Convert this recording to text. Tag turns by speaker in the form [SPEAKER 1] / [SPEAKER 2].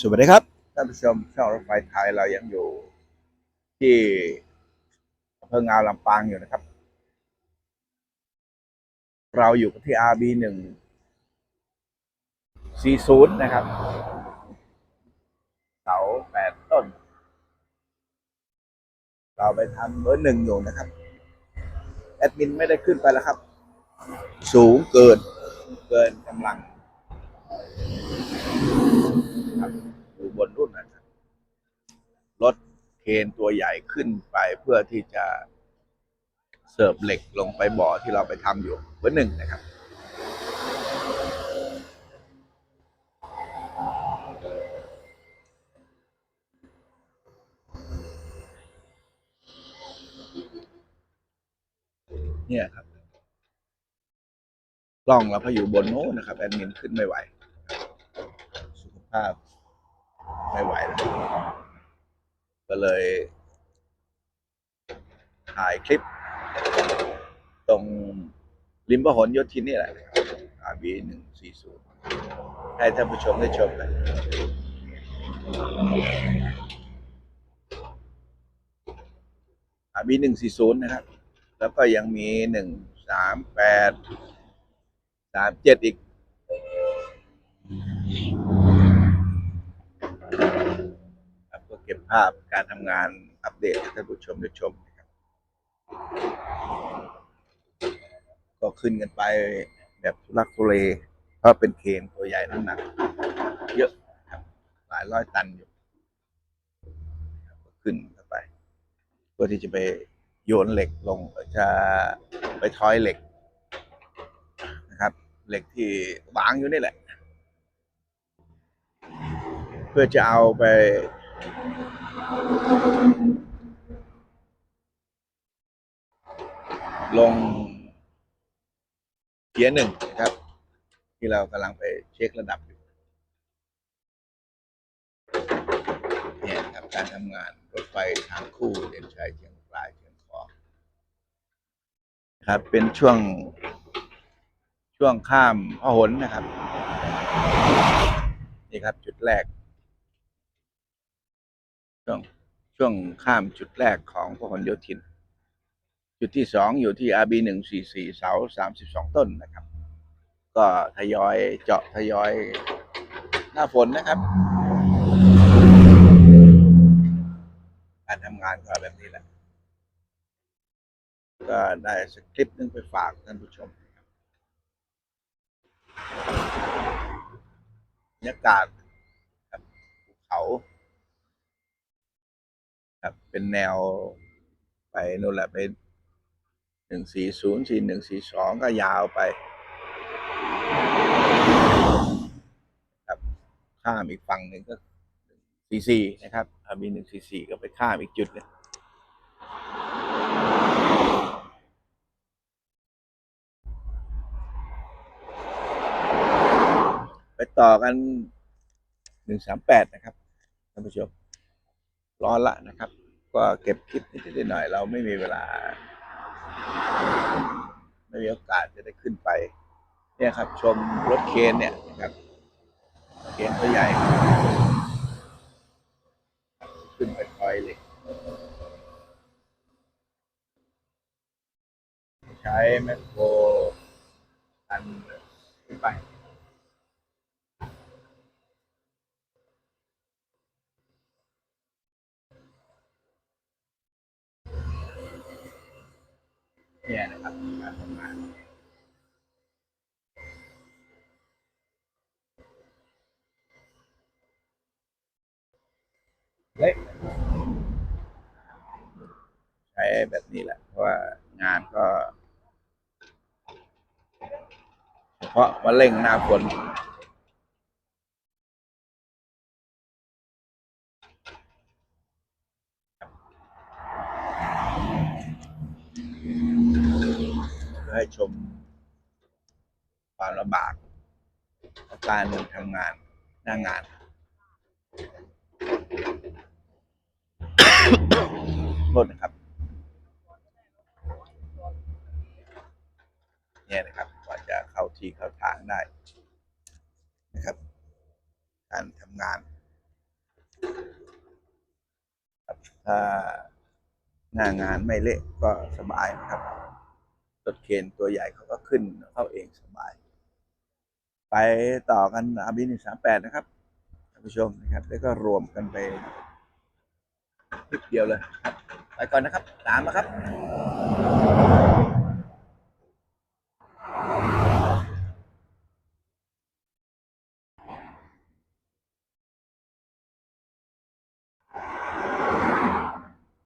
[SPEAKER 1] สวัสดีครับท่านผู้ชมช่องรถไฟไทยเรายังอยู่ที่อำเภองาวลำปางอยู่นะครับ เราอยู่ที่ RB หนึ่งสี่ศูนย์นะครับ เสาแปดต้น เราไปทำเบอร์หนึ่งอยู่นะครับ แอดมินไม่ได้ขึ้นไปแล้วครับ สูงเกินเกินกำลัง ครับอยู่บนรุ่นนะครับรถเคนตัวใหญ่ขึ้นไปเพื่อที่จะเสิร์ฟเหล็กลงไปบ่อที่เราไปทำอยู่เบอร์หนึ่งนะครับเนี่ยครับกล้องเราก็อยู่บนโน้นนะครับ แอดมินขึ้นไม่ไหว สุขภาพ ไม่ไหวแล้วก็เลยถ่ายคลิป ตรงริมพหลโยธินนี่แหละอาบีหนึ่งสี่ศูนย์ให้ท่านผู้ชมได้ชมกันอาบีหนึ่งสี่ศูนย์นะครับ แล้วก็ยังมีหนึ่งสามแปดสามเจ็ดอีก ภาพการทำงานอัปเดตให้ท่านผู้ชมได้ชมนะครับก็ขึ้นกันไปแบบทุลักทุเลเพราะเป็นเคนตัวใหญ่น้ำหนักเยอะครับหลายร้อยตันอยู่ขึ้นกันไปเพื่อที่จะไปโยนเหล็กลงจะไปทอยเหล็กนะครับ เหล็กที่วางอยู่นี่แหละ เพื่อจะเอาไป ลงเกียร์หนึ่งนะครับ ที่เรากำลังไปเช็คระดับอยู่เนี่ยครับการทำงานรถไฟทางคู่เด่นชัยเชียงรายเชียงของครับ เป็นช่วงช่วงข้ามพหลนะครับ นี่ครับจุดแรก ช่วงช่วงข้ามจุดแรกของพหลโยธิน จุดที่สองอยู่ที่ RB หนึ่งสี่สี่เสาสามสิบสองต้นนะครับ ก็ทยอยเจาะทยอยหน้าฝนนะครับ การทำงานก็แบบนี้แหละ ก็ได้สคริปต์นึงไปฝากท่านผู้ชมนะครับรรยากาศครับภูเขา ครับ เป็นแนวไปนู่นแหละไปหนึ่งสี่ศูนย์สี่หนึ่งสี่สองก็ยาวไป ครับข้ามอีกฝั่งหนึ่งก็สี่สี่นะครับอามีหนึ่งสี่สี่ก็ไปข้ามอีกจุดนึงไปต่อกันหนึ่งสามแปดนะครับท่านผู้ชม ร้อนละนะครับ ก็เก็บคลิปนิดหน่อยเราไม่มีเวลา ไม่มีโอกาสจะได้ขึ้นไป เนี่ยครับ ชมรถเคนเนี่ยนะครับเคนตัวใหญ่ขึ้นไปคอยเล็กใช้แมคโครอันไป เนี่ยนะครับการทำงานเละใช้แบบนี้แหละ เพราะว่างานก็ เฉพาะมาเร่งหน้าฝน ชม ความลำบากการทำงานหน้างาน รถนะครับ เนี่ยนะครับกว่าจะเข้าที่เข้าทางได้นะครับ การทำงานถ้าหน้างานไม่เละก็สบายนะครับ รถเคนตัวใหญ่เขาก็ขึ้นเข้าเองสบาย ไปต่อกันอาบีหนึ่งสามแปดนะครับท่านผู้ชมนะครับ แล้วก็รวมกันไปนิดเดียวเลย ไปก่อนนะครับ ตามมาครับ